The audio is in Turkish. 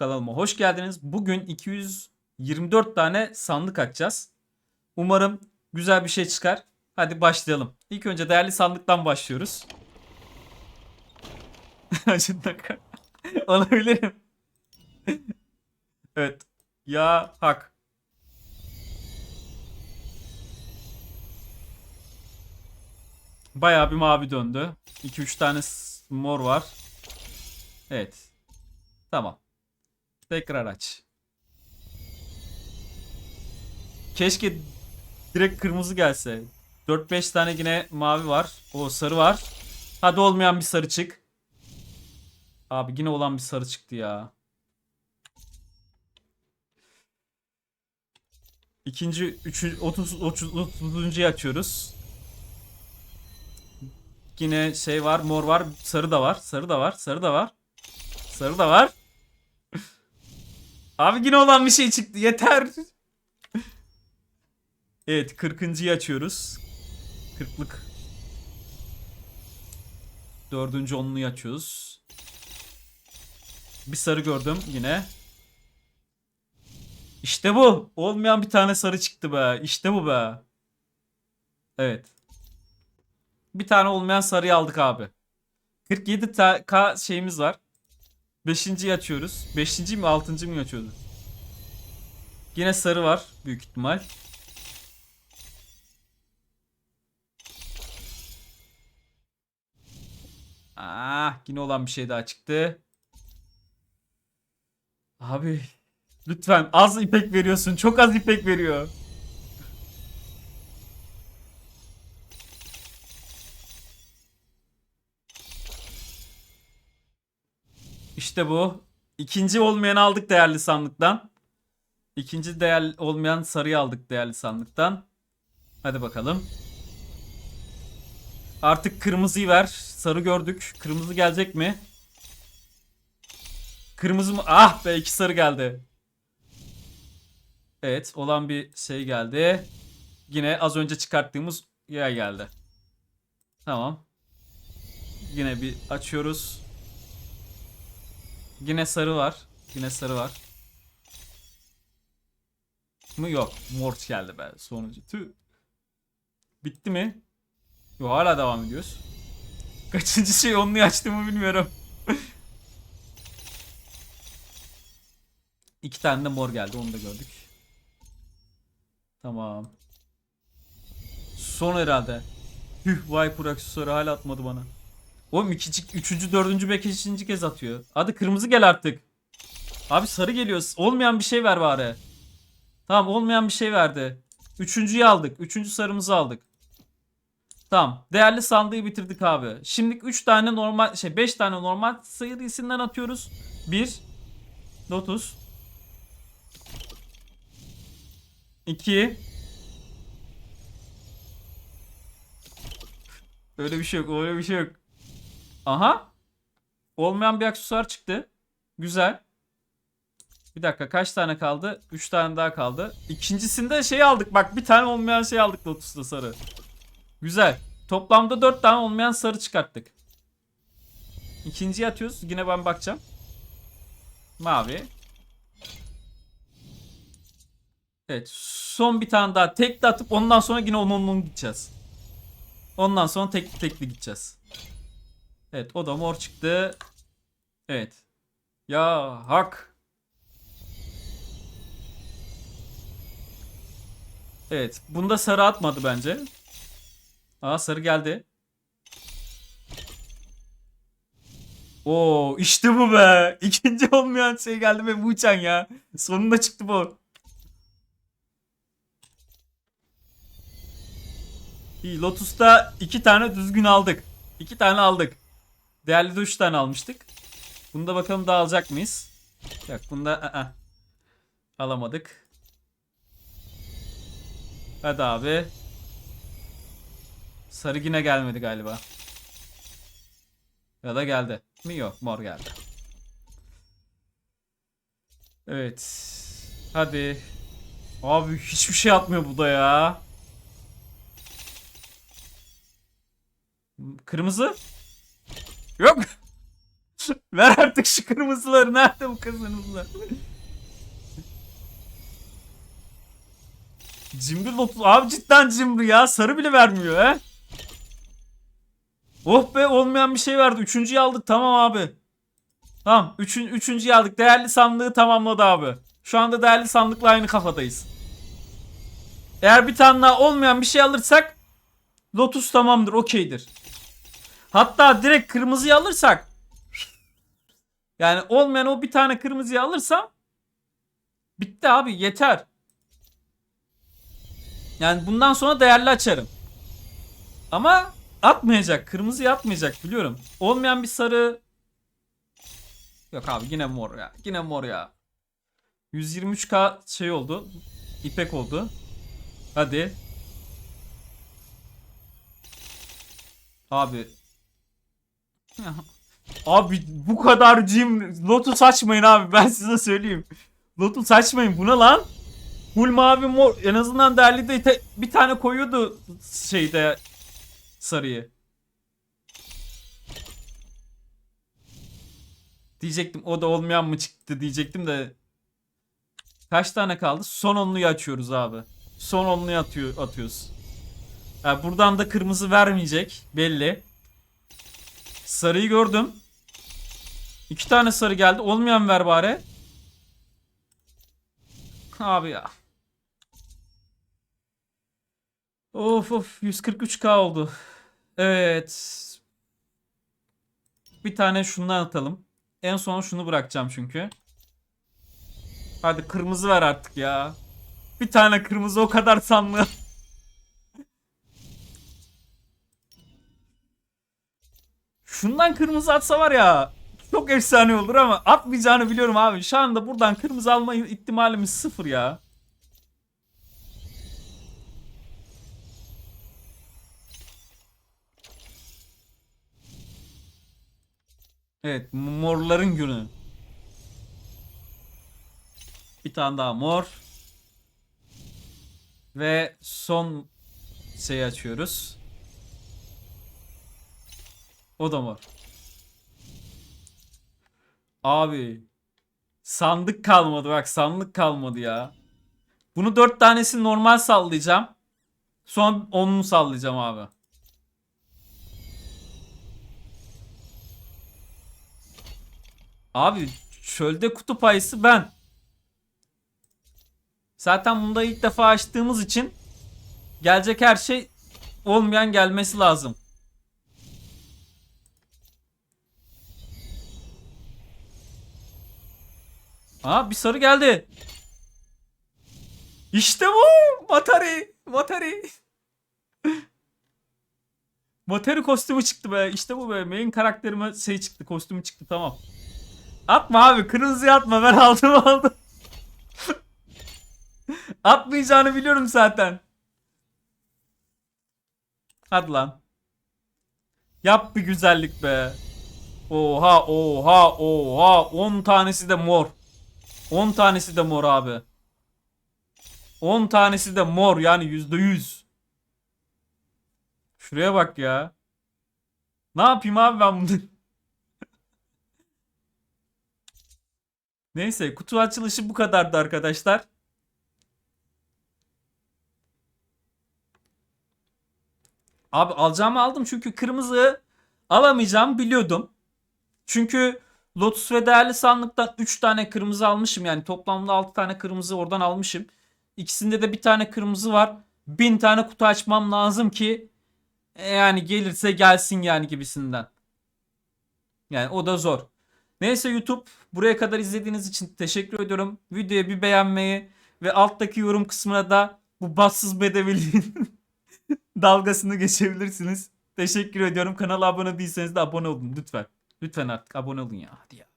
kanalıma hoş geldiniz. Bugün 224 tane sandık açacağız. Umarım güzel bir şey çıkar. Hadi başlayalım. İlk önce değerli sandıktan başlıyoruz. Acından Olabilirim. evet. Ya hak. Bayağı bir mavi döndü. 2-3 tane mor var. Evet. Tamam. Tekrar aç. Keşke direkt kırmızı gelse. 4-5 tane yine mavi var. O sarı var. Hadi olmayan bir sarı çık. Abi yine olan bir sarı çıktı ya. İkinci, üçüncü, otuz, otuz, otuzuncuyu açıyoruz. Yine şey var, mor var, sarı da var, sarı da var, sarı da var. Sarı da var. Abi yine olan bir şey çıktı. Yeter. Evet 40.yı açıyoruz. 40'lık. Dördüncü onluyu açıyoruz. Bir sarı gördüm yine. İşte bu. Olmayan bir tane sarı çıktı be. İşte bu be. Evet. Bir tane olmayan sarıyı aldık abi. 47 ta- K şeyimiz var. Beşinciyi açıyoruz. Beşinci mi altıncı mı açıyoruz? Yine sarı var büyük ihtimal. Ah yine olan bir şey daha çıktı. Abi lütfen az ipek veriyorsun. Çok az ipek veriyor. İşte bu. İkinci olmayanı aldık değerli sandıktan. İkinci değer olmayan sarıyı aldık değerli sandıktan. Hadi bakalım. Artık kırmızıyı ver. Sarı gördük. Kırmızı gelecek mi? Kırmızı mı? Ah be iki sarı geldi. Evet olan bir şey geldi. Yine az önce çıkarttığımız yay geldi. Tamam. Yine bir açıyoruz. Yine sarı var. Yine sarı var. Mı yok. Mor geldi be sonuncu. Tüh. Bitti mi? Yo hala devam ediyoruz. Kaçıncı şey onluyu açtığımı bilmiyorum. İki tane de mor geldi onu da gördük. Tamam. Son herhalde. Hüh Viper aksesuarı hala atmadı bana. Oğlum ikinci, üçüncü, dördüncü, beşinci kez atıyor. Hadi kırmızı gel artık. Abi sarı geliyor. Olmayan bir şey ver bari. Tamam olmayan bir şey verdi. Üçüncüyü aldık. Üçüncü sarımızı aldık. Tamam. Değerli sandığı bitirdik abi. Şimdi 3 tane normal şey 5 tane normal sayı isimden atıyoruz. 1 Lotus 2 Öyle bir şey yok. Öyle bir şey yok. Aha. Olmayan bir aksesuar çıktı. Güzel. Bir dakika kaç tane kaldı? 3 tane daha kaldı. İkincisinde şey aldık. Bak bir tane olmayan şey aldık Lotus'ta sarı. Güzel. Toplamda 4 tane olmayan sarı çıkarttık. İkinciyi atıyoruz. Yine ben bakacağım. Mavi. Evet. Son bir tane daha tek de atıp ondan sonra yine onun onun gideceğiz. Ondan sonra tek tekli gideceğiz. Evet o da mor çıktı. Evet. Ya hak. Evet. Bunda sarı atmadı bence. Aa sarı geldi. Oo işte bu be. İkinci olmayan şey geldi ve bu uçan ya. Sonunda çıktı bu. Lotus'ta iki tane düzgün aldık. İki tane aldık. Değerli de üç tane almıştık. Bunda bakalım daha alacak mıyız? Yok bunda ı-ı. alamadık. Hadi abi. Sarı yine gelmedi galiba. Ya da geldi. Mi yok mor geldi. Evet. Hadi. Abi hiçbir şey atmıyor bu da ya. Kırmızı. Yok. Ver artık şu kırmızıları. Nerede bu kırmızılar? Cimri lotus. Abi cidden cimri ya. Sarı bile vermiyor he. Oh be olmayan bir şey verdi. Üçüncüyü aldık tamam abi. Tamam. Üçün, üçüncüyü aldık. Değerli sandığı tamamladı abi. Şu anda değerli sandıkla aynı kafadayız. Eğer bir tane daha olmayan bir şey alırsak Lotus tamamdır okeydir. Hatta direkt kırmızıyı alırsak yani olmayan o bir tane kırmızıyı alırsam bitti abi yeter. Yani bundan sonra değerli açarım. Ama atmayacak. Kırmızıyı atmayacak biliyorum. Olmayan bir sarı Yok abi yine mor ya. Yine mor ya. 123k şey oldu. İpek oldu. Hadi. Abi. Abi bu kadar cim Lotus açmayın abi ben size söyleyeyim. Lotus açmayın buna lan. Full mavi mor en azından değerli de te- bir tane koyuyordu şeyde sarıyı. Diyecektim o da olmayan mı çıktı diyecektim de Kaç tane kaldı? Son onluyu açıyoruz abi. Son onluyu atıyor, atıyoruz. Ha, buradan da kırmızı vermeyecek. Belli. Sarıyı gördüm. İki tane sarı geldi. Olmayan ver bari. Abi ya. Of of 143k oldu. Evet. Bir tane şundan atalım. En son şunu bırakacağım çünkü. Hadi kırmızı ver artık ya. Bir tane kırmızı o kadar sanlı. Şundan kırmızı atsa var ya çok efsane olur ama atmayacağını biliyorum abi. Şu anda buradan kırmızı alma ihtimalimiz sıfır ya. Evet morların günü. Bir tane daha mor. Ve son şeyi açıyoruz. O da mor. Abi. Sandık kalmadı bak sandık kalmadı ya. Bunu dört tanesini normal sallayacağım. Son onunu sallayacağım abi. Abi çölde kutup ayısı ben. Zaten bunda ilk defa açtığımız için gelecek her şey olmayan gelmesi lazım. Aa bir sarı geldi. İşte bu. Matari. Matari. Matari kostümü çıktı be. İşte bu be. Main karakterime şey çıktı. Kostümü çıktı tamam. Atma abi. Kırmızıya atma. Ben aldım aldım. Atmayacağını biliyorum zaten. Hadi lan. Yap bir güzellik be. Oha oha oha 10 tanesi de mor. 10 tanesi de mor abi. 10 tanesi de mor yani %100. Şuraya bak ya. Ne yapayım abi ben bunu? Neyse kutu açılışı bu kadardı arkadaşlar. Abi alacağımı aldım çünkü kırmızı alamayacağımı biliyordum. Çünkü Lotus ve değerli sandıktan 3 tane kırmızı almışım. Yani toplamda 6 tane kırmızı oradan almışım. İkisinde de bir tane kırmızı var. 1000 tane kutu açmam lazım ki e, yani gelirse gelsin yani gibisinden. Yani o da zor. Neyse YouTube buraya kadar izlediğiniz için teşekkür ediyorum. Videoya bir beğenmeyi ve alttaki yorum kısmına da bu bassız bedeviliğin dalgasını geçebilirsiniz. Teşekkür ediyorum. Kanala abone değilseniz de abone olun lütfen. Lütfen artık abone olun ya. Hadi ya.